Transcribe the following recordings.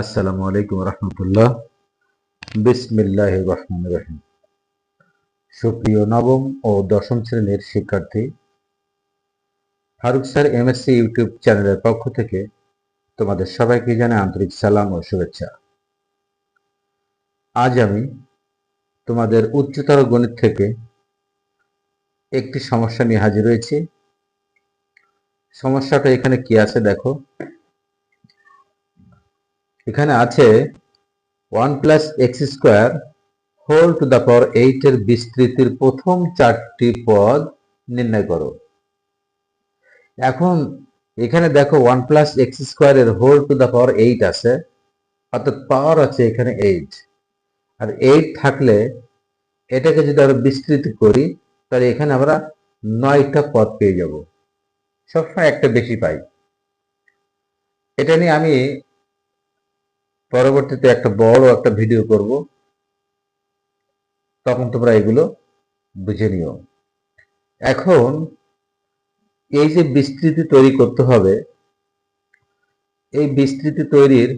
আসসালামু আলাইকুম রহমতুল্লাহ। বিসমিল্লাহ রহমান রহিম। সুপ্রিয় নবম ও দশম শ্রেণির শিক্ষার্থী, ফারুক স্যার এমএসসি ইউটিউব চ্যানেলের পক্ষ থেকে তোমাদের সবাইকে জানাই আন্তরিক সালাম ও শুভেচ্ছা। আজ আমি তোমাদের উচ্চতর গণিত থেকে একটি সমস্যা নিয়ে হাজির হয়েছি। সমস্যাটা এখানে কি আছে দেখো। এখানে আছে one plus x square whole to the power eight এর বিস্তৃতির প্রথম চারটি পদ নির্ণয় করো। এখন এখানে দেখো ওয়ান প্লাস এক্স স্কোয়ার এর whole to the power eight আছে, অর্থাৎ পাওয়ার আছে এখানে এইট আর এইট থাকলে এটাকে যদি আমরা বিস্তৃত করি, তাহলে এখানে আমরা নয়টা পদ পেয়ে যাব। সবসময় একটা বেশি পাই। এটা নিয়ে আমি পরবর্তীতে একটা বড় একটা ভিডিও করব। তখন তোমরা এগুলো বুঝে নিও। এখন এই যে বিস্তৃতি তৈরি করতে হবে, এই বিস্তৃতি তৈরির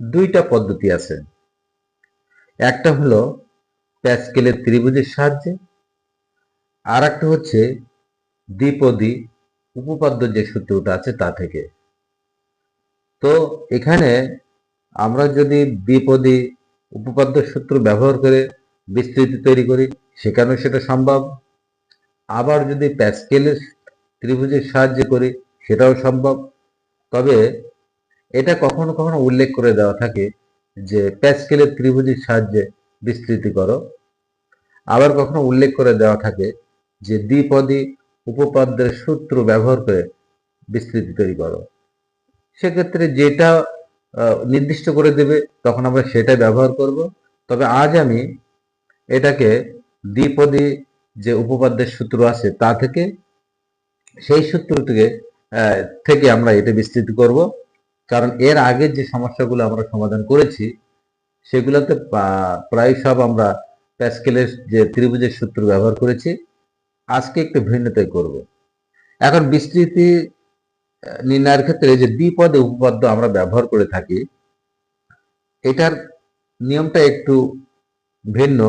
দুইটা পদ্ধতি আছে। একটা হলো প্যাসকেলের ত্রিভুজের সাহায্যে আর একটা হচ্ছে দ্বিপদী উপপাদ্য যে সূত্রটা আছে তা থেকে। তো এখানে আমরা যদি দ্বিপদী উপপাদ্য সূত্র ব্যবহার করে বিস্তৃতি তৈরি করি, সেখানেও সেটা সম্ভব। আবার যদি প্যাসকেলের ত্রিভুজের সাহায্যে করি, সেটাও সম্ভব। তবে এটা কখনো কখনো উল্লেখ করে দেওয়া থাকে যে প্যাসকেলের ত্রিভুজের সাহায্যে বিস্তৃতি করো। আবার কখনো উল্লেখ করে দেওয়া থাকে যে দ্বিপদী উপপাদ্যের সূত্র ব্যবহার করে বিস্তৃতি তৈরি করো। সেক্ষেত্রে যেটা নির্দিষ্ট করে দেবে, তখন আমরা সেটা ব্যবহার করব। তবে আজ আমি এটাকে দ্বিপদী যে উপপাদ্যের সূত্র আছে তা থেকে, সেই সূত্র থেকে থেকে আমরা এটা বিস্তৃত করব। কারণ এর আগের যে সমস্যাগুলো আমরা সমাধান করেছি, সেগুলোতে প্রায় সব আমরা প্যাসকেলের যে ত্রিভুজের সূত্র ব্যবহার করেছি। আজকে একটু ভিন্নতাই করব। এখন বিস্তৃতি নির্ণয়ের ক্ষেত্রে যে দ্বিপদে উপপাদ্য আমরা ব্যবহার করে থাকি, এটার নিয়মটা একটু ভিন্ন।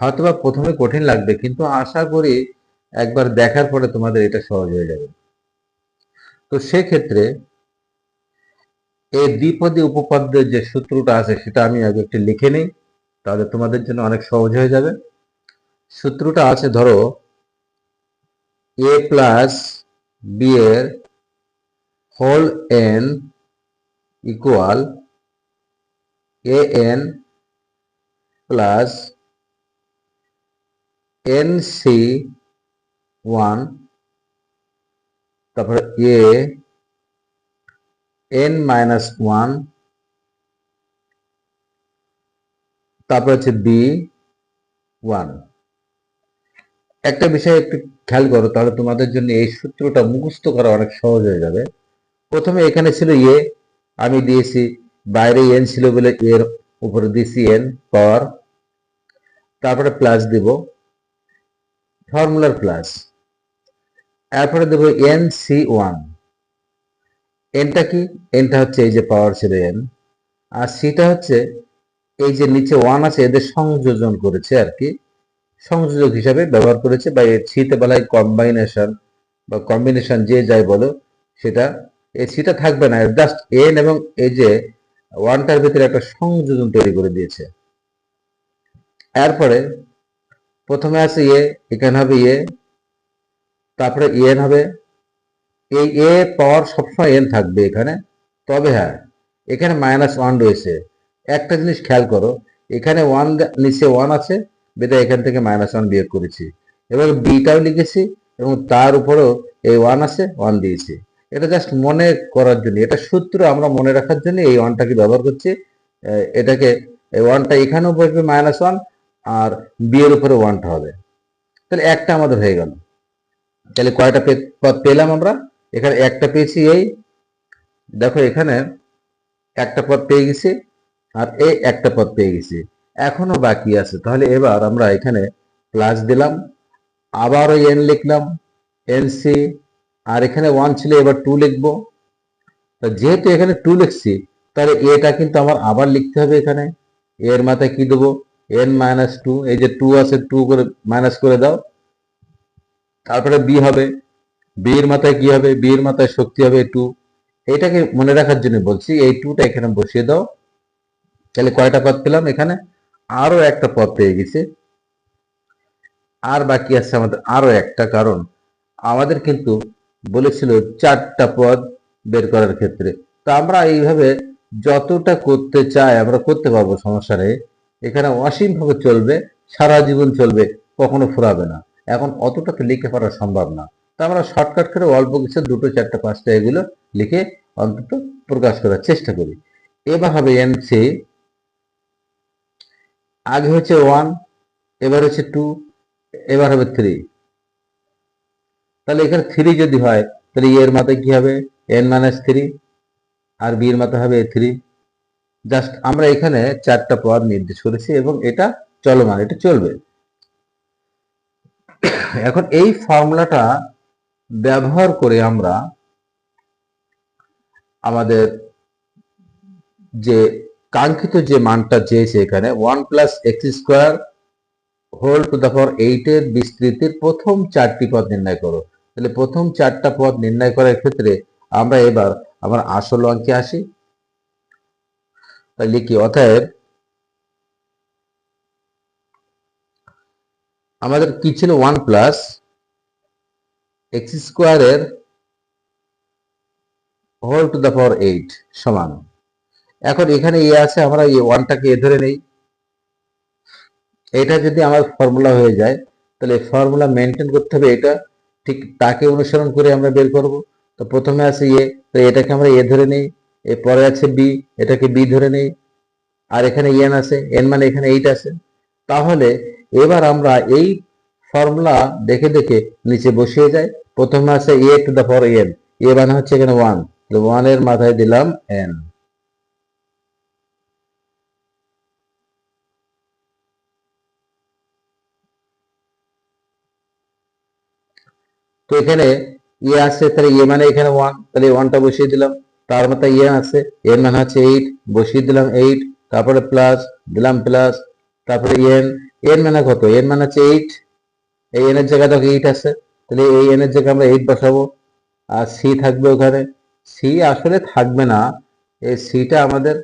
হয়তোবা প্রথমে কঠিন লাগবে, কিন্তু আশা করি একবার দেখার পরে তোমাদের এটা সহজ হয়ে যাবে। তো সেক্ষেত্রে এই দ্বিপদী উপপাদ্যের যে সূত্রটা আছে, সেটা আমি আগে একটু লিখে নিই, তাহলে তোমাদের জন্য অনেক সহজ হয়ে যাবে। সূত্রটা আছে, ধরো এ প্লাস বি এর whole N equal A N plus N C one তারপরে এ এন মাইনাস ওয়ান তারপর হচ্ছে বি ওয়ান একটা বিষয় একটু খেয়াল করো, তাহলে তোমাদের জন্য এই সূত্রটা মুখস্থ করা অনেক সহজ হয়ে যাবে। প্রথমে এখানে ছিল এ, আমি দিয়েছি, বাইরে এন ছিল বলে এর উপরে দিয়েছি এন পাওয়ার তারপরে প্লাস দিব, ফর্মুলার প্লাস। এরপরে দেব এন, সি, ওয়ান। এনটা কি? এনটা হচ্ছে এই যে পাওয়ার ছিল এন। আর সিটা হচ্ছে এই যে নিচে ওয়ান আছে, এদের সংযোজন করেছে আর কি। সংযোজক হিসাবে ব্যবহার করেছে বা এর সিতে বেলায় কম্বাইনেশন বা কম্বিনেশন যে যাই বলো, সেটা, এই সিটা থাকবে না জাস্ট এন এবং এই যে ওয়ানটার ভিতরে একটা সংযোজন তৈরি করে দিয়েছে। এরপরে প্রথমে আছে এ এখানে হবে এ তারপরে এন হবে, এই এ পাওয়ার সবসময় এন থাকবে এখানে, তবে হ্যাঁ এখানে মাইনাস ওয়ান রয়েছে। একটা জিনিস খেয়াল করো, এখানে ওয়ান নিচে ওয়ান আছে বেদা এখান থেকে মাইনাস ওয়ান বিয়োগ করেছি। এবার বিটাও লিখেছি এবং তার উপরেও এই ওয়ান আছে ওয়ান দিয়েছি। এটা জাস্ট মনে করার জন্য, এটা সূত্র আমরা মনে রাখার জন্য এই ওয়ানটাকে ব্যবহার করছি। এটাকে, এই ওয়ানটা এখানেও বসবে মাইনাস ওয়ান আর বি এর উপরে ওয়ানটা হবে। তাহলে একটা আমাদের হয়ে গেল। তাহলে কয়টা পেলাম আমরা? এখানে একটা পেয়েছি এই। দেখো এখানে একটা পদ পেয়ে গেছি আর এই একটা পদ পেয়ে গেছি। এখনও বাকি আছে। তাহলে এবার আমরা এখানে প্লাস দিলাম, আবার ওই এন লিখলাম এন সি আর এখানে ওয়ান ছিল, এবার টু লিখব। যেহেতু এখানে টু লিখছি, তাহলে এটা কিন্তু আমার আবার লিখতে হবে এখানে। এর মাথায় কি দেবো? এন মাইনাস টু এই যে টু আছে টু করে মাইনাস করে দাও। তারপরে বি হবে। বি এর মাথায় কি হবে? বি এর মাথায় শক্তি হবে টু এটাকে মনে রাখার জন্য বলছি, এই টুটা এখানে বসিয়ে দাও। তাহলে কয়টা পদ পেলাম এখানে? আরও একটা পদ পেয়ে গেছে। আর বাকি আছে আমাদের আরও একটা, কারণ আমাদের কিন্তু বলেছিল চারটা পদ বের করার ক্ষেত্রে। তো আমরা এইভাবে যতটা করতে চাই আমরা করতে পারব, সমস্যা নেই। এখানে অসীম ভাবে চলবে, সারা জীবন চলবে, কখনো ফুরাবে না। এখন অতটা তো লিখে পারা সম্ভব না। তো আমরা শর্টকাট করে অল্প কিছু দুটো, চারটা, পাঁচটা এগুলো লিখে অন্তত প্রকাশ করার চেষ্টা করি। এবার হবে এন সি আগে হচ্ছে ওয়ান এবার হচ্ছে টু এবার হবে থ্রি তাহলে এখানে থ্রি যদি হয়, তাহলে এর মাথায় কি হবে? এন মাইনাস থ্রি আর বি এর মাথায় হবে এ থ্রি জাস্ট আমরা এখানে চারটা পদ নির্দেশ করেছি এবং এটা চলমান, এটা চলবে। এখন এই ফর্মুলাটা ব্যবহার করে আমরা আমাদের যে কাঙ্ক্ষিত যে মানটা চেয়েছে এখানে one plus x square whole to the power এইটের বিস্তৃতির প্রথম চারটি পদ নির্ণয় করো। তাহলে প্রথম চারটা পদ নির্ণয় করার ক্ষেত্রে আমরা এবার আমার আসল অঙ্কে আসি। তাই লিখি, অতএব আমাদের কি ছিল? ওয়ান প্লাস এক্স স্কোয়ারের whole to the power eight সমান। এখন এখানে এ আছে, আমরা ওয়ানটাকে এ ধরে নেই। এটা যদি আমার ফর্মুলা হয়ে যায়, তাহলে ফর্মুলা মেনটেন করতে হবে এটা। ঠিক তাকে অনুসরণ করে আমরা বের করব। তো প্রথমে আছে এ, তো এটাকে আমরা এ ধরে নেই। এর পরে আছে বি, এটাকে বি ধরে নেই। আর এখানে এন আছে, এন মানে এখানে এইট আছে। তাহলে এবার আমরা এই ফর্মুলা দেখে দেখে নিচে বসিয়ে যাই। প্রথমে আছে A to the power N A মানে হচ্ছে এখানে ওয়ান ওয়ানের মাথায় দিলাম এন তো এখানে ইয়ে আছে, তাহলে ইয়ে মানে এখানে ওয়ান তাহলে ওয়ানটা বসিয়ে দিলাম। তার মাথায় ইয়ে আছে, এর মানে হচ্ছে এইট বসিয়ে দিলাম এইট তারপরে প্লাস দিলাম প্লাস তারপরে এন এন মানে কত? এন মানে হচ্ছে এইট এই এন এর জায়গায় দেখো এইট আছে, তাহলে এই এন এর জায়গায় আমরা এইট বসাবো। আর সি থাকবে ওখানে। সি আসলে থাকবে না, এই সিটা আমাদের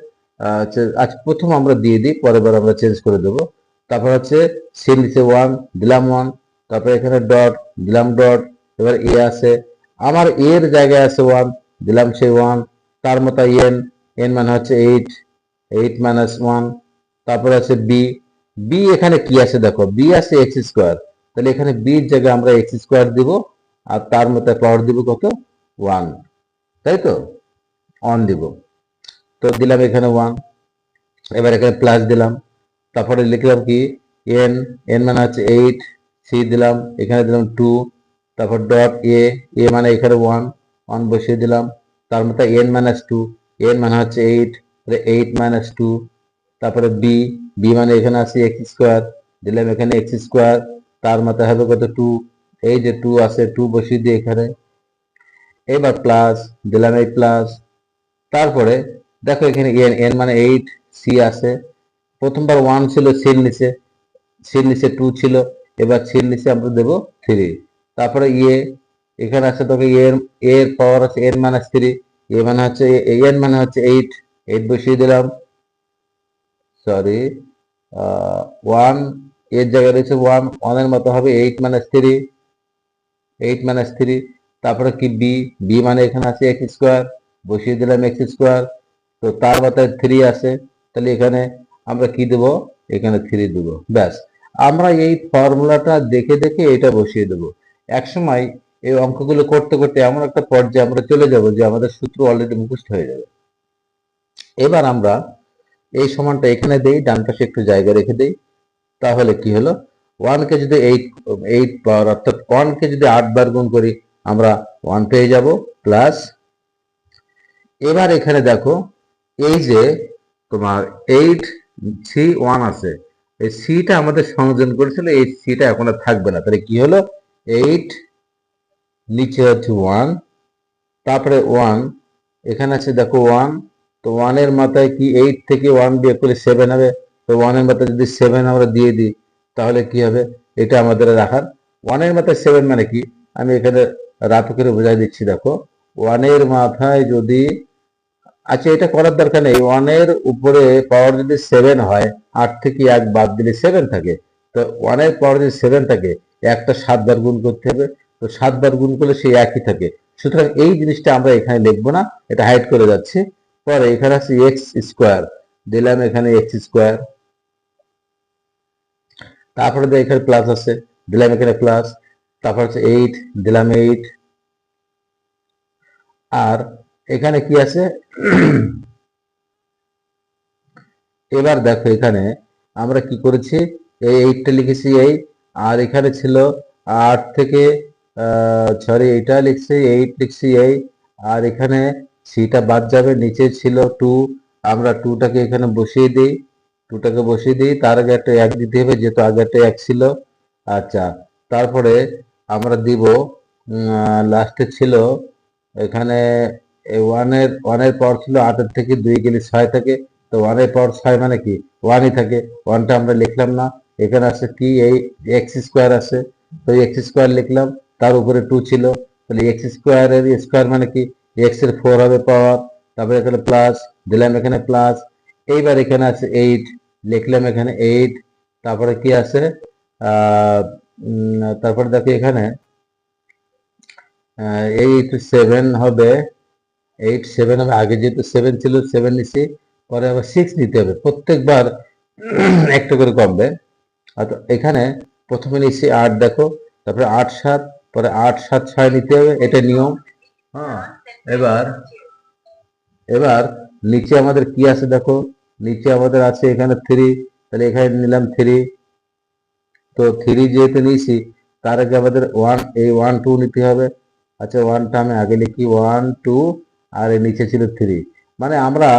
আজ প্রথম আমরা দিয়ে দিই, পরের বার আমরা চেঞ্জ করে দেবো। তারপর হচ্ছে সি নিচে ওয়ান দিলাম ওয়ান তারপরে এখানে ডট দিলাম ডট এবার এ আছে, আমার এর জায়গায় আছে ওয়ান দিলাম সেই ওয়ান তার মতো এন এন মানে হচ্ছে এইট এইট মাইনাস ওয়ান তারপরে আছে বি বি এখানে কি আছে দেখো বি আছে এক্স স্কোয়ার তাহলে এখানে বির জায়গায় আমরা এক্স স্কোয়ার দিব, আর তার মতো পাওয়ার দিব কত? ওয়ান তাই তো? অন দিব। তো দিলাম এখানে ওয়ান এবার এখানে প্লাস দিলাম, তারপরে লিখলাম কি? এন এন মানে হচ্ছে এইট সি দিলাম, এখানে দিলাম টু তারপর ডট এ এ মানে এখানে ওয়ান ওয়ান বসিয়ে দিলাম। তার মধ্যে এন মাইনাস টু এন মানে হচ্ছে এইট এইট মাইনাস টু তারপরে বি বি মানে এখানে আছে এক্স স্কোয়ার দিলাম এখানে এক্স স্কোয়ার তার মাথায় হবে কত টু এই যে টু আছে টু বসিয়ে দিয়ে এখানে। এবার প্লাস দিলাম এই প্লাস তারপরে দেখো এখানে এন এন মানে এইট সি আছে। প্রথমবার ওয়ান ছিল সির নিচে সির নিচে টু ছিল, এবার সির নিচে আমরা দেবো থ্রি তারপরে ইয়ে এখানে আছে তোকে এর এর পাওয়ার আছে এন মাইনাস থ্রি এ মানে হচ্ছে এন মানে হচ্ছে এইট এইট বসিয়ে দিলাম। সরি ওয়ানের জায়গায় রয়েছে ওয়ান ওয়ানের মতো হবে eight minus three eight minus three তারপরে কি বি বি মানে এখানে আছে এক্স স্কোয়ার বসিয়ে দিলাম এক্স স্কোয়ার তো তার মাথায় থ্রি আছে, তাহলে এখানে আমরা কি দেব? এখানে থ্রি দেব, ব্যাস। আমরা এই ফর্মুলাটা দেখে দেখে এটা বসিয়ে দেব। একসময় এই অঙ্কগুলো করতে করতে এমন একটা পর্যায়ে আমরা চলে যাব যে আমাদের সূত্র অলরেডি মুখস্থ হয়ে যাবে। এবার আমরা এই সমানটা এখানে দেই, ডান পাশে একটু জায়গা রেখে দেই। তাহলে কি হলো? ওয়ানকে যদি এইট এইট পাওয়ার অর্থাৎ ওয়ানকে যদি আট বার গুণ করি, আমরা ওয়ান পেয়ে যাব প্লাস এবার এখানে দেখো, এই যে তোমার এইট সি ওয়ান আছে। এই সিটা আমাদের সংযোজন করেছিল, এই সিটা এখন আর থাকবে না। তাহলে কি হলো? এইট নিচে হচ্ছে ওয়ান তারপরে ওয়ান এখানে আছে দেখো ওয়ান তো ওয়ানের মাথায় কি এইট থেকে ওয়ান বিয়োগ করলে সেভেন হবে? তো ওয়ানের মাথায় যদি সেভেন আমরা দিয়ে দিই, তাহলে কি হবে? এটা আমাদের রাখার ওয়ানের মাথায় সেভেন মানে কি? আমি এখানে রাত করে বোঝাই দিচ্ছি, দেখো। ওয়ানের মাথায় যদি আচ্ছা এটা করার দরকার নেই। ওয়ানের উপরে পাওয়ার যদি সেভেন হয়, আট থেকে এক বাদ দিলে সেভেন থাকে। তো ওয়ানের পাওয়ার যদি সেভেন থাকে একটা সাতবার গুণ করতে হবে, তো সাতবার গুণ করলে সেই একই থাকে। সুতরাং এই জিনিসটা আমরা এখানে লিখব না, এটা হাইড করে যাচ্ছে। পরে এখানে আছে এক্স স্কোয়ার দিলাম এখানে এক্স স্কোয়ার তারপরে এখানে প্লাস আছে, দিলাম এখানে প্লাস তারপর হচ্ছে এইট দিলাম এইট আর এখানে কি আছে? এবার দেখো এখানে আমরা কি করেছি? এই এইটটা লিখেছি এই আর এখানে ছিল আট থেকে সরি এইটা লিখছি এইট লিখছি এই। আর এখানে সিটা বাদ যাবে, নিচে ছিল টু আমরা টুটাকে এখানে বসিয়ে দিই টুটাকে বসিয়ে দিই। তার আগে একটা এক দিতে হবে, যেহেতু আগে একটা এক ছিল। আচ্ছা তারপরে আমরা দিব লাস্টে ছিল, এখানে ওয়ানের ওয়ানের পাওয়ার ছিল আটের থেকে দুই গেলে ছয় থাকে। তো ওয়ানের পাওয়ার ছয় মানে কি? ওয়ানই থাকে। ওয়ানটা আমরা লিখলাম না। এখানে আছে কি? এই এক্স স্কোয়ার আছে। তো এক্স স্কোয়ার লিখলাম, তার উপরে টু ছিল। তাহলে এক্স স্কোয়ারের স্কোয়ার মানে কি? এক্সের ফোর হবে পাওয়ার তারপরে এখানে প্লাস দিলাম এখানে প্লাস এইবার এখানে আছে এইট লিখলাম এখানে এইট তারপরে কি আছে? তারপরে দেখো এখানে এইট সেভেন হবে। এইট সেভেন হবে। আগে যেহেতু সেভেন ছিল সেভেন নিচ্ছি পরে আবার সিক্স নিতে হবে। প্রত্যেকবার একটা করে কমবে। এখানে প্রথমে নিচ্ছি আট, দেখো। তারপরে আট, সাত, পরে আট, সাত, ছয় নিতে হবে, এটা নিয়ম। হ্যাঁ এবার এবার নিচে আমাদের কি আছে দেখো? নিচে আমাদের আছে এখানে থ্রি তাহলে এখানে নিলাম থ্রি তো থ্রি যেহেতু নিয়েছি, তার আগে আমাদের ওয়ান এই ওয়ান টু নিতে হবে। আচ্ছা ওয়ানটা আমি আগে লিখি ওয়ান টু আর এর নিচে ছিল থ্রি মানে আমরা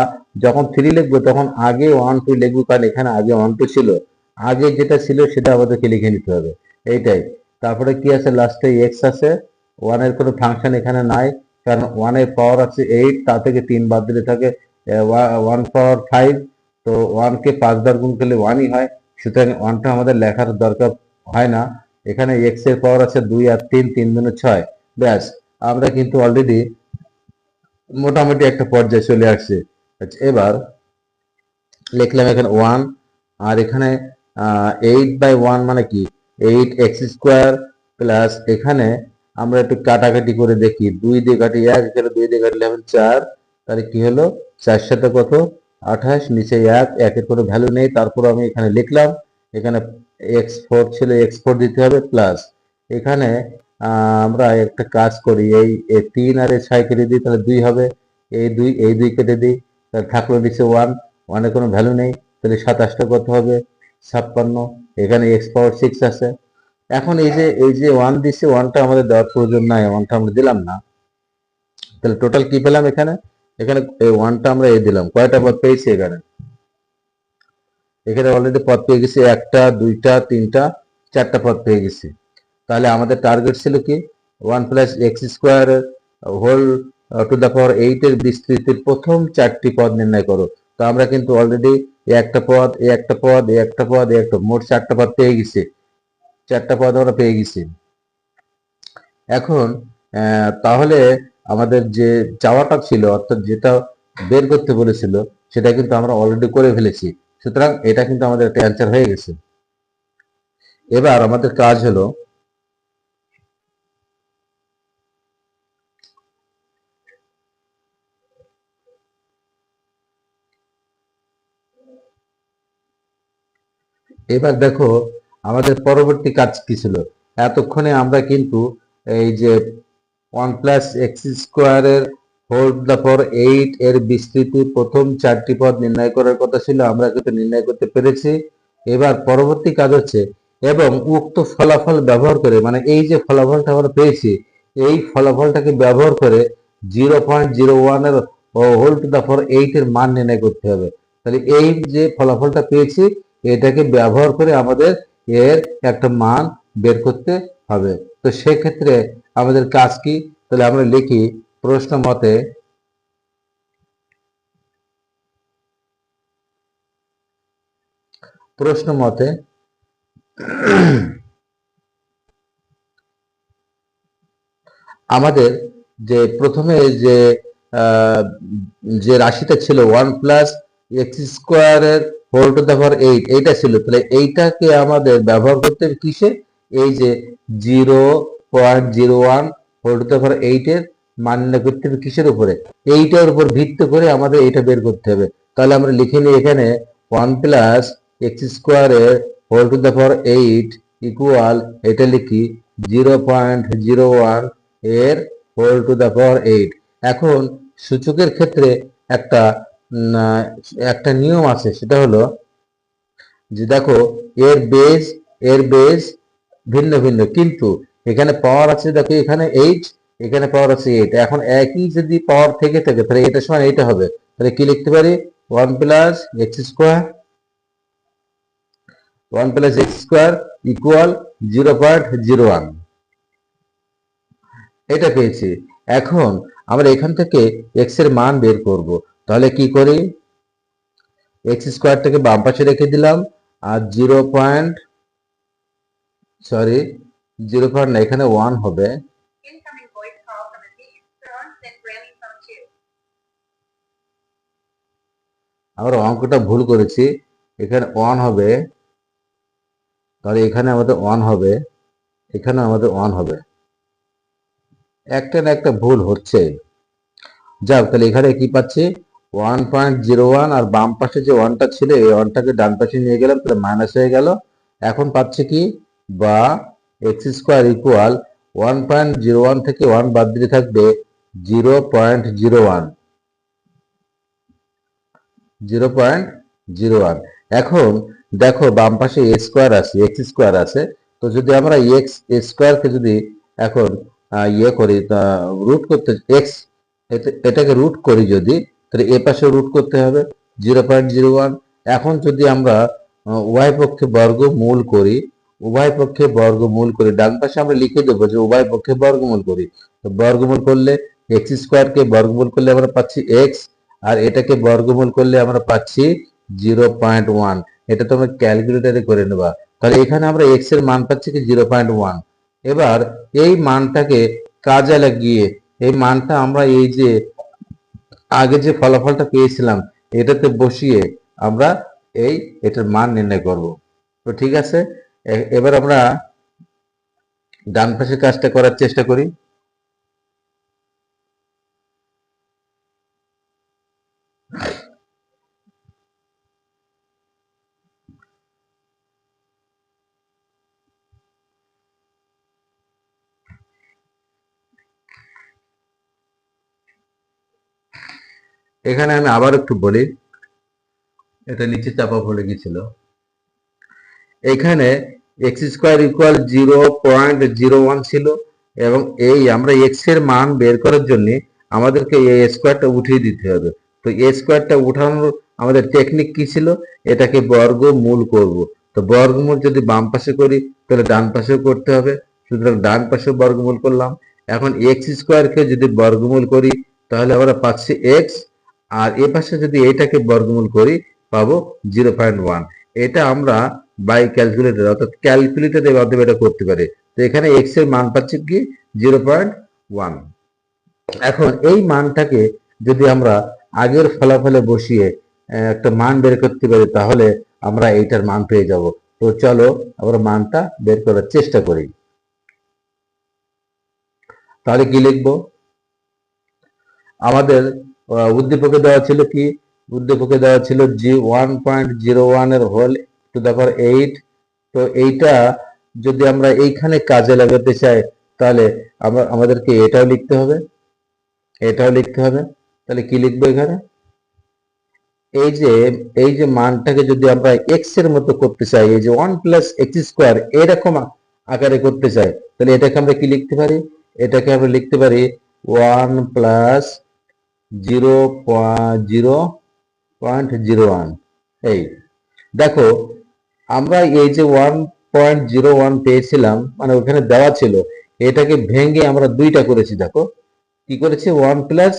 যখন থ্রি লিখব, তখন আগে ওয়ান টু লিখব, কারণ এখানে আগে ওয়ান টু ছিল। আগে যেটা ছিল সেটা আমাদেরকে লিখে নিতে হবে। এইটাই। তারপরে কি আছে? লাস্টে এক্স আছে। ওয়ানের কোনো ফাংশন এখানে নাই। কারণ ওয়ানের পাওয়ার আছে এইট তা থেকে তিন বাদ দিলে থাকে ওয়ান পাওয়ার ফাইভ তো ওয়ানকে পাঁচবার গুণ করলে ওয়ানই হয়। সুতরাং ওয়ানটা আমাদের লেখার দরকার হয় না। এখানে এক্সের পাওয়ার আছে দুই আর তিন তিন দিনে ছয়। ব্যাস। আমরা কিন্তু অলরেডি মোটামুটি একটা পর্যায়ে চলে আসছে। আচ্ছা এবার লিখলাম এখানে ওয়ান আর এখানে এইট বাই ওয়ান মানে কি? এইট এক্স স্কোয়ার প্লাস এখানে আমরা একটু কাটাকাটি করে দেখি। দুই দিয়ে কাটি এক, এখানে দুই দিয়ে কাটলে এখন চার। তাহলে কি হলো? চার সাথে কত? আঠাশ, নিচে এক, একের কোনো ভ্যালু নেই। তারপর আমি এখানে লিখলাম, এখানে এক্স ফোর ছিল এক্স দিতে হবে প্লাস এখানে আমরা একটা কাজ করি, এই তিন আর ছয় কেটে দিই, তাহলে দুই হবে। এই দুই এই দুই কেটে দিই, তাহলে থাকল নিচে ওয়ান ওয়ানের কোনো ভ্যালু নেই। তাহলে সাতাশটা কত হবে? ছাপ্পান্ন, এখানে এক্স পাওয়ার সিক্স আছে। এখন এই যে এই যে ওয়ান দিচ্ছে ওয়ানটা আমাদের দেওয়ার প্রয়োজন নাই ওয়ানটা আমরা দিলাম না। তাহলে টোটাল কি পেলাম এখানে? এখানে ওয়ানটা আমরা এই দিলাম। কয়টা পদ পেয়েছি এখানে? এখানে অলরেডি পদ পেয়ে গেছি একটা, দুইটা, তিনটা, চারটা পদ পেয়ে গেছি। তাহলে আমাদের টার্গেট ছিল কি? One plus x square whole to the power এইটের বিস্তৃতির প্রথম চারটি পদ নির্ণয় করো। তো আমরা কিন্তু অলরেডি একটা পদ, এ একটা পদ, এ একটা পদ, এ একটা, মোট চারটা পদ পেয়ে গেছি। চারটা পদ আমরা পেয়ে গেছি। এখন তাহলে আমাদের যে চাওয়াটা ছিল, অর্থাৎ যেটা বের করতে বলেছিল, সেটা কিন্তু আমরা অলরেডি করে ফেলেছি। সুতরাং এটা কিন্তু আমাদের একটা অ্যান্সার হয়ে গেছে। এবার আমাদের কাজ হলো এবার দেখো, আমাদের পরবর্তী কাজ কি ছিল? এতক্ষণে আমরা কিন্তু এই যে ওয়ান প্লাস এক্স স্কোয়ারের হোল দ্য পর এইট এর বিস্তৃতির প্রথম চারটি পদ নির্ণয় করার কথা ছিল, আমরা কিন্তু নির্ণয় করতে পেরেছি। এবার পরবর্তী কাজ হচ্ছে, এবং উক্ত ফলাফল ব্যবহার করে মানে এই যে ফলাফলটা আমরা পেয়েছি, এই ফলাফলটাকে ব্যবহার করে জিরো পয়েন্ট জিরো ওয়ানের whole to the power eight এর মান নির্ণয় করতে হবে। তাহলে এই যে ফলাফলটা পেয়েছি এটাকে ব্যবহার করে আমাদের এর একটা মান বের করতে হবে। তো সেক্ষেত্রে আমাদের কাজ কি? তাহলে আমরা লিখি প্রশ্ন মতে প্রশ্ন মতে আমাদের যে প্রথমে যে যে রাশিটা ছিল ওয়ান প্লাস এক্স স্কোয়ারের whole to the power eight এইটা ছিল। তাহলে এইটাকে আমাদের ব্যবহার করতে কিসে? এই যে zero point zero one whole to the power এইটের মান করতে হবে কিসের উপরে? এইটার উপর ভিত্তি করে আমাদের এটা বের করতে হবে। তাহলে আমরা লিখে নিই এখানে ওয়ান প্লাস এক্স স্কোয়ারের whole to the power eight equal এটা লিখি জিরো পয়েন্ট জিরো ওয়ানের whole to the power eight এখন সূচকের ক্ষেত্রে একটা একটা নিয়ম আছে, সেটা হলো যে দেখো, এর বেস এর বেস ভিন্ন ভিন্ন, কিন্তু এখানে পাওয়ার আছে দেখো, এখানে এইট এখানে পাওয়ার আছে এইট এখন একই যদি পাওয়ার থেকে থাকে, তাহলে এটা সমান এইটা হবে। তাহলে কি লিখতে পারি? One plus x square one plus x square equal zero point zero one এটা পেয়েছি। এখন আমরা এখান থেকে এক্সের মান বের করব। তাহলে কি করি? এক্স স্কোয়ারটাকে বাম পাশে রেখে দিলাম আর zero point sorry zero point না এখানে ওয়ান হবে। Incoming voice call from a digit phone sent Grammy phone 2. আমরা অঙ্কটা ভুল করেছি। এখানে ওয়ান হবে। তাহলে এখানে আমাদের ওয়ান হবে। এখানে আমাদের ওয়ান হবে। একটা না একটা ভুল হচ্ছে। যাক তাহলে এখানে কি পাচ্ছি? ওয়ান পয়েন্ট জিরো ওয়ান আর বাম পাশে যে ওয়ানটা ছিল, এই ওয়ানটাকে ডান পাশে নিয়ে গেলাম, তাহলে মাইনাস হয়ে গেল। এখন পাচ্ছি কি? বা x square equal one point zero one থেকে ওয়ান বাদ দিলে থাকবে zero point zero one zero point zero one এখন দেখো বাম পাশে এ স্কোয়ার আছে এক্স স্কোয়ার আছে। তো যদি আমরা এক্স স্কোয়ারকে যদি এখন ইয়ে করি রুট করতে এক্স এটাকে রুট করি যদি তাহলে এ পাশে রুট করতে হবে জিরো পয়েন্ট জিরো ওয়ান এখন যদি আমরা উভয় পক্ষে বর্গমূল করি উভয় পক্ষে বর্গমূল করি ডান পাশে আমরা লিখে দেবো যে উভয় পক্ষে বর্গমূল করি। তো বর্গমূল করলে এক্স স্কোয়ারকে বর্গমূল করলে আমরা পাচ্ছি এক্স আর এটাকে বর্গমূল করলে আমরা পাচ্ছি জিরো পয়েন্ট ওয়ান এটা তোমরা ক্যালকুলেটারে করে নেবা। তাহলে এখানে আমরা এক্সের মান পাচ্ছি কি জিরো পয়েন্ট ওয়ান এবার এই মানটাকে কাজে লাগিয়ে, এই মানটা আমরা এই যে আগে যে ফলাফলটা পেয়েছিলাম, এটাতে বসিয়ে আমরা এই এটার মান নির্ণয় করব। তো ঠিক আছে এবার আমরা ডান পাশের কাজটা করার চেষ্টা করি। এখানে আমি আবার একটু বলি, এটা নিচে চাপা পড়ে গেছিল। এখানে x square equal zero point zero one ছিল এবং এই আমরা এক্সের মান বের করার জন্য আমাদেরকে এই স্কোয়ারটা উঠিয়ে দিতে হবে। তো এ স্কোয়ারটা উঠানোর আমাদের টেকনিক কি ছিল? এটাকে বর্গমূল করব। তো বর্গমূল যদি বাম পাশে করি, তাহলে ডান পাশেও করতে হবে। সুতরাং ডান পাশে বর্গমূল করলাম। এখন এক্স স্কোয়ারকে যদি বর্গমূল করি, তাহলে আমরা পাচ্ছি এক্স আর এ পাশে যদি এটাকে বর্গমূল করি, পাবো জিরো পয়েন্ট ওয়ান। এটা আমরা বাই ক্যালকুলেটর, অর্থাৎ ক্যালকুলেটরের মাধ্যমে এটা করতে পারি। তো এখানে এক্সের মান পাচ্ছি কি? Zero point one. এখন এই মানটাকে যদি আমরা আগের ফলাফলে বসিয়ে একটা মান বের করতে পারি, তাহলে আমরা এইটার মান পেয়ে যাব। তো চলো আমরা মানটা বের করার চেষ্টা করি। তাহলে কি লিখব? আমাদের উদ্দীপকে দেওয়া ছিল কি? উদ্দীপকে দেওয়া ছিল জি ওয়ান পয়েন্ট জিরো ওয়ানের whole to the power eight. তো এইটা যদি আমরা এইখানে কাজে লাগাতে চাই, তাহলে আমরা, আমাদেরকে এটাও লিখতে হবে। এটাও লিখতে হবে। তাহলে কি লিখব এখানে? এই যে এই যে মানটাকে যদি আমরা এক্সের মতো করতে চাই, এই যে ওয়ান প্লাস এক্স স্কোয়ার এরকম আকারে করতে চাই, তাহলে এটাকে আমরা কি লিখতে পারি? এটাকে আমরা লিখতে পারি one plus zero zero point zero one এই, দেখো, আমরা এই যে ওয়ান পয়েন্ট জিরো ওয়ান পেয়েছিলাম মানে ওখানে দেওয়া ছিল, এটাকে ভেঙে আমরা দুইটা করেছি, দেখো। কি করেছে? One plus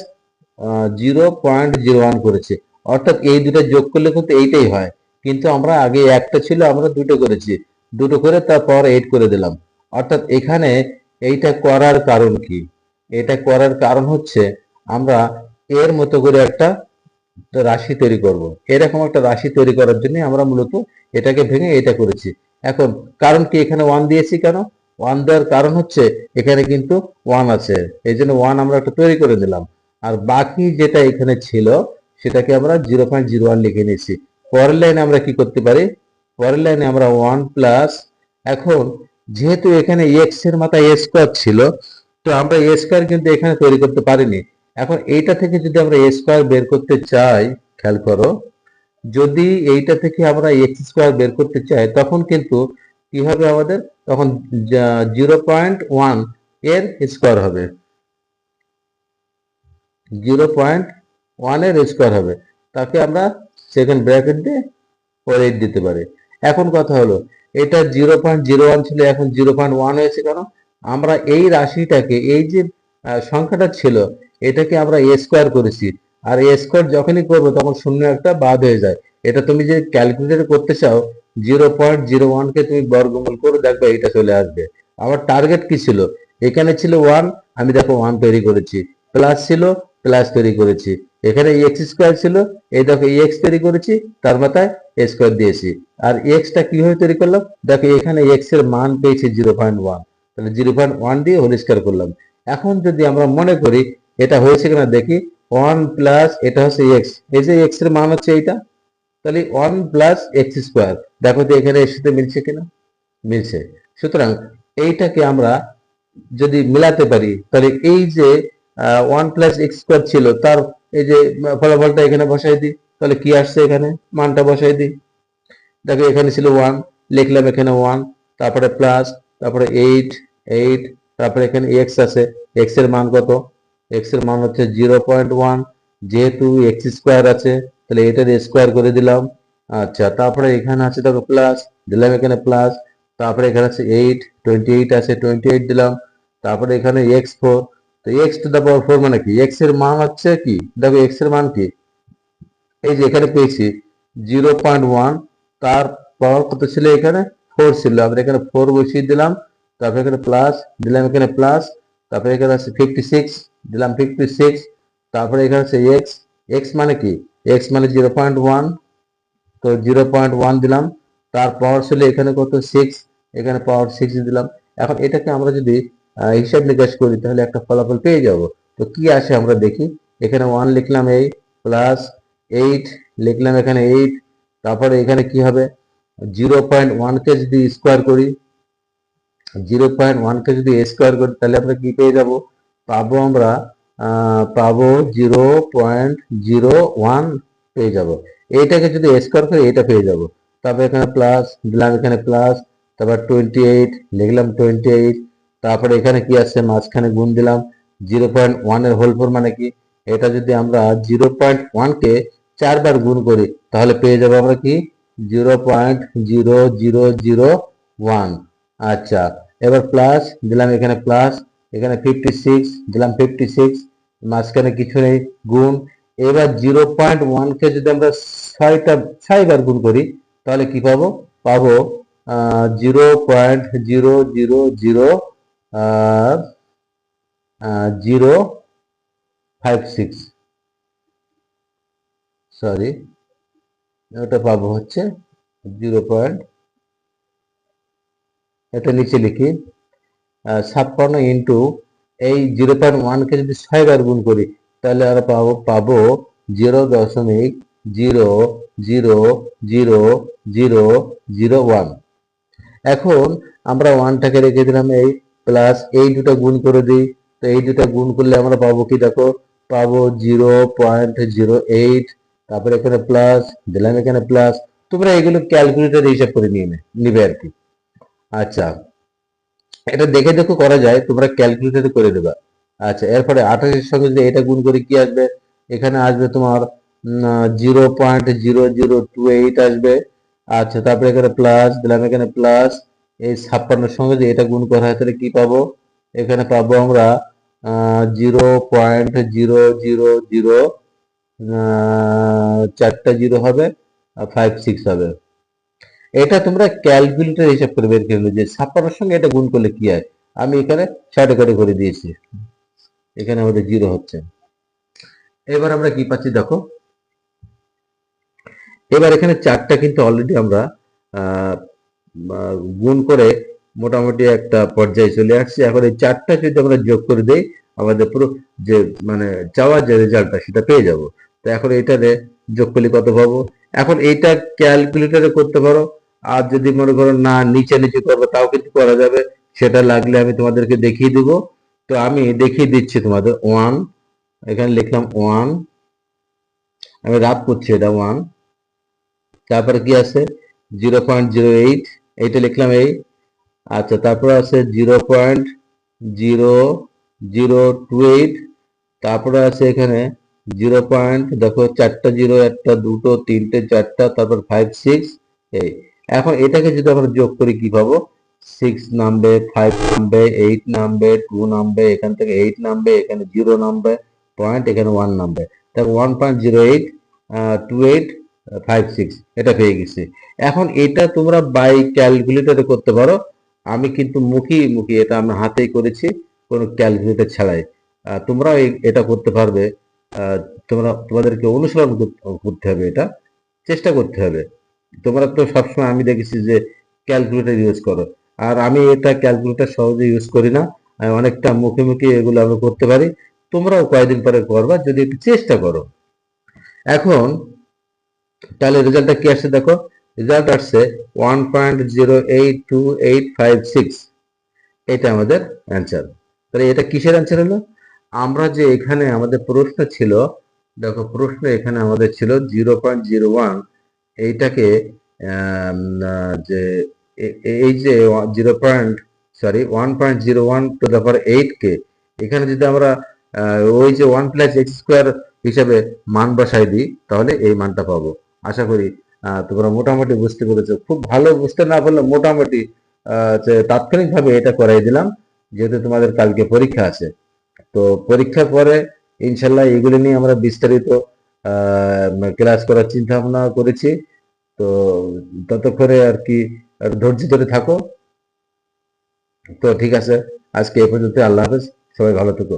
zero point zero one করেছে। অর্থাৎ এই দুটো যোগ করলে কিন্তু এইটাই হয়। কিন্তু আমরা আগে একটা ছিল, আমরা দুটো করেছি। দুটো করে তারপর এইট করে দিলাম। অর্থাৎ এখানে এইটা করার কারণ কি? এটা করার কারণ হচ্ছে, আমরা এর মতো করে একটা রাশি তৈরি করব। এরকম একটা রাশি তৈরি করার জন্য আমরা মূলত এটাকে ভেঙে এটা করেছি। এখন, কারণ কি এখানে ওয়ান দিয়েছি কেন? ওয়ান দেওয়ার কারণ হচ্ছে এখানে কিন্তু ওয়ান আছে। এই জন্য ওয়ান আমরা একটা তৈরি করে দিলাম আর বাকি যেটা এখানে ছিল, সেটাকে আমরা জিরো পয়েন্ট জিরো ওয়ান লিখে নিয়েছি। পরের লাইনে আমরা কি করতে পারি? পরের লাইনে আমরা ওয়ান প্লাস এখন যেহেতু এখানে এক্সের মাথায় এ স্কোয়ার ছিল, তো আমরা এ স্কোয়ার কিন্তু এখানে তৈরি করতে পারিনি। এখন এইটা থেকে যদি আমরা এ স্কোয়ার বের করতে চাই, খেয়াল করো, যদি এইটা থেকে আমরা এক্স স্কোয়ার বের করতে চাই, তখন কিন্তু কি হবে আমাদের? তখন জিরো পয়েন্ট ওয়ানের স্কোয়ার হবে। জিরো পয়েন্ট ওয়ানের স্কোয়ার হবে। তাকে আমরা সেকেন্ড ব্র্যাকেট দিয়ে পরে দিতে পারি। এখন কথা হলো, এটা জিরো পয়েন্ট জিরো ওয়ান ছিল, এখন জিরো পয়েন্ট ওয়ান হয়েছে কেন? আমরা এই রাশিটাকে, এই যে সংখ্যাটা ছিল এটাকে আমরা এ স্কোয়ার করেছি। আর এ স্কোয়ার যখনই করব, তখন শূন্য একটা বাদ হয়ে যায়। এটা তুমি যে ক্যালকুলেটর করতে চাও জিরো পয়েন্ট জিরো ওয়ানকে তুমি বর্গমূল করে দেখবে এটা চলে আসবে। আমার টার্গেট কি ছিল? এখানে ছিল ওয়ান আমি দেখো ওয়ান তৈরি করেছি। প্লাস ছিল প্লাস তৈরি করেছি। এখানে এক্স স্কোয়ার ছিল, এই দেখো এক্স তৈরি করেছি, তার মাথায় স্কোয়ার দিয়েছি। আর এক্সটা কীভাবে তৈরি করলাম? দেখো এখানে এক্সের মান পেয়েছি জিরো পয়েন্ট ওয়ান তাহলে জিরো পয়েন্ট ওয়ান দিয়ে হোল করলাম। এখন যদি আমরা মনে করি এটা হয়েছে কিনা দেখি। ওয়ান প্লাস এটা হচ্ছে এক্স এই যে এক্সের মান হচ্ছে এইটা, তাহলে ওয়ান প্লাস এক্স স্কোয়ার দেখো তো এখানে এর সাথে মিলছে কিনা? মিলছে। সুতরাং এইটাকে আমরা যদি মিলাতে পারি, তাহলে এই যে ওয়ান প্লাস এক্স স্কোয়ার ছিল, তার এই যে ফলাফলটা এখানে বসাই দিই, তাহলে কি আসছে এখানে? মানটা বসাই দিই। দেখো এখানে ছিল ওয়ান লিখলাম এখানে ওয়ান তারপরে প্লাস তারপরে এইট এইট তারপরে এখানে এক্স আছে। এক্সের মান কত? এক্সের মান হচ্ছে জিরো পয়েন্ট ওয়ান যেহেতু এক্স স্কোয়ার আছে, তাহলে এটার স্কোয়ার করে দিলাম। আচ্ছা তারপরে এখানে আছে দেখো প্লাস দিলাম এখানে প্লাস তারপরে এখানে আছে এইট টোয়েন্টি এইট আছে টোয়েন্টি এইট দিলাম। তারপরে এখানে এক্স ফোর তো x to the power four মানে কি? এক্সের মান হচ্ছে কি? দেখো এক্সের মান কি? এই যে এখানে পেয়েছি জিরো পয়েন্ট ওয়ান তার পাওয়ার কত ছিল এখানে? ফোর ছিল। আমরা এখানে ফোর বসিয়ে দিলাম, তারপরে এখানে প্লাস দিলাম এখানে প্লাস তারপরে এখানে আছে ফিফটি সিক্স দিলাম ফিফটি সিক্স তারপরে এখানে আছে এক্স এক্স মানে কি? এক্স মানে জিরো পয়েন্ট ওয়ান তো জিরো পয়েন্ট ওয়ান দিলাম, তার পাওয়ার এখানে কত? সিক্স এখানে পাওয়ার সিক্স দিলাম। এখন এটাকে আমরা যদি হিসাব নিকাশ করি, তাহলে একটা ফলাফল পেয়ে যাব। তো কি আসে আমরা দেখি, এখানে ওয়ান লিখলাম এই প্লাস এইট লিখলাম এখানে এইট তারপরে এখানে কি হবে? জিরো পয়েন্ট ওয়ানকে যদি স্কোয়ার করি জিরো পয়েন্ট ওয়ানকে যদি এ স্কোয়ার করি, তাহলে আমরা কি পেয়ে যাব? পাবো আমরা পাবো জিরো পয়েন্ট জিরো ওয়ান পেয়ে যাব। এইটাকে যদি এ স্কোয়ার করি, এটা পেয়ে যাব। তারপর এখানে প্লাস দিলাম এখানে প্লাস তারপর টোয়েন্টি এইট লিখলাম টোয়েন্টি এইট তারপরে এখানে কি আছে মাঝখানে গুণ দিলাম। জিরো পয়েন্ট ওয়ানের হোল ফোর মানে কি? এটা যদি আমরা জিরো পয়েন্ট ওয়ানকে চারবার গুণ করি, তাহলে পেয়ে যাব আমরা কি? Zero point zero zero zero one. আচ্ছা এবার প্লাস দিলাম এখানে প্লাস এখানে ফিফটি সিক্স দিলাম ফিফটি সিক্স মাঝখানে কিছু নেই, গুণ। এবার জিরো পয়েন্ট ওয়ানকে যদি আমরা ছয়টা, ছয়বার গুণ করি, তাহলে কি পাবো? পাবো zero point zero zero zero zero five six sorry ওটা পাবো হচ্ছে জিরো পয়েন্ট এটা নিচে লিখি ছাপ্পান্ন ইন্টু এই জিরো পয়েন্ট ওয়ানকে যদি ছয়বার গুণ করি, তাহলে আমরা পাবো পাবো জিরো দশমিক zero zero zero zero zero one এখন আমরা ওয়ানটাকে রেখে দিলাম এই প্লাস এই দুটো গুণ করে দিই, তো এই দুটা গুণ করলে আমরা পাবো কি দেখো, পাবো জিরো পয়েন্ট জিরো এইট তারপরে এখানে প্লাস দিলাম এখানে প্লাস তোমরা এগুলো ক্যালকুলেটর হিসাব করে নিয়ে নিবে আর কি। আচ্ছা। এটা দেখে দেখো করা যায়, তোমরা ক্যালকুলেটরে করে দেবা। আচ্ছা এরপরে আঠাশের সঙ্গে যদি এটা গুণ করে কি আসবে? এখানে আসবে তোমার zero point zero zero two eight আসবে। আচ্ছা তারপরে এখানে প্লাস দিলাম এখানে প্লাস এই ছাপ্পান্নের সঙ্গে যদি এটা গুণ করা হয়, তাহলে কি পাবো? এখানে পাবো আমরা zero point zero zero zero চারটা জিরো হবে, আর ফাইভ সিক্স হবে। এটা তোমরা ক্যালকুলেটর হিসাব করে বের করে যে ছাপ্পান্নর সঙ্গে এটা গুণ করলে কি হয়? আমি এখানে ষাট করে দিয়েছি। এখানে আমাদের জিরো হচ্ছে। এবার আমরা কি পাচ্ছি দেখো? এবার এখানে চারটা কিন্তু অলরেডি আমরা গুণ করে মোটামুটি একটা পর্যায়ে চলে আসছি। এখন এই চারটা যদি আমরা যোগ করে দেই, আমাদের পুরো যে মানে চাওয়া যে রেজাল্টটা সেটা পেয়ে যাব। তো এখন এটারে যোগ করলে কত পাবো? এখন এইটা ক্যালকুলেটরে করতে পারো আর যদি মনে করো না, নিচে নিচে করব, তাও কিন্তু করা যাবে। সেটা লাগলে আমি তোমাদেরকে দেখিয়ে দিব। তো আমি দেখিয়ে দিচ্ছি তোমাদের ওয়ান এখানে লিখলাম ওয়ান আমি রাত করছি এটা ওয়ান তারপরে কি আছে? জিরো পয়েন্ট জিরো এইট এইটা লিখলাম এই। আচ্ছা তারপরে আছে zero point zero zero two eight তারপরে আছে এখানে জিরো পয়েন্ট দেখো, চারটা জিরো একটা দুটো, তিনটে, চারটা, তারপর ফাইভ সিক্স এই। এখন এটাকে যদি আমরা যোগ করি কি পাবো? সিক্স নামবে ফাইভ নামবে এইট নামবে টু নামবে, এখান থেকে এইট নামবে, এখানে জিরো নামবে পয়েন্ট এখানে ওয়ান নামবে। তারপর one point zero eight two eight five six এটা পেয়ে গেছি। এখন এটা তোমরা বাই ক্যালকুলেটরে করতে পারো। আমি কিন্তু মুখী মুখী এটা আমি হাতেই করেছি, কোনো ক্যালকুলেটর ছাড়াই। তোমরাও এটা করতে পারবে। তোমরা, তোমাদেরকে অনুসরণ কর- করতে হবে এটা। চেষ্টা করতে হবে। তোমরা তো সবসময় আমি দেখেছি যে ক্যালকুলেটর ইউজ করো। আর আমি এটা ক্যালকুলেটর সহজে ইউজ করি না। আমি অনেকটা মুখে মুখে এগুলো আমি করতে পারি। তোমরাও কয়েকদিন পরে করবা, যদি একটু চেষ্টা করো। এখন, তাহলে রেজাল্টটা কি আসছে দেখো? রেজাল্ট আসছে one point zero eight two eight five six এটা আমাদের অ্যান্সার তাহলে এটা কিসের অ্যান্সার হলো? আমরা যে এখানে আমাদের প্রশ্ন ছিল, দেখো প্রশ্ন এখানে আমাদের ছিল জিরো পয়েন্ট জিরো ওয়ান এইটাকে যে এই যে zero point sorry one point zero one to the power eight কে, এখানে যদি আমরা ওই যে ওয়ান প্লাস এক্স স্কোয়ার হিসাবে মান বসাই দিই, তাহলে এই মানটা পাবো। আশা করি তোমরা মোটামুটি বুঝতে পেরেছ। খুব ভালো বুঝতে না পারলে মোটামুটি তাৎক্ষণিকভাবে এটা করাই দিলাম, যেহেতু তোমাদের কালকে পরীক্ষা আছে। তো পরীক্ষার পরে, ইনশাল্লাহ এগুলো নিয়ে আমরা বিস্তারিত ক্লাস করার চিন্তা ভাবনা করেছি। তো ততক্ষণে আর কি ধৈর্য ধরে থাকো। তো ঠিক আছে, আজকে এ পর্যন্ত আল্লাহ হাফেজ, সবাই ভালো থেকো।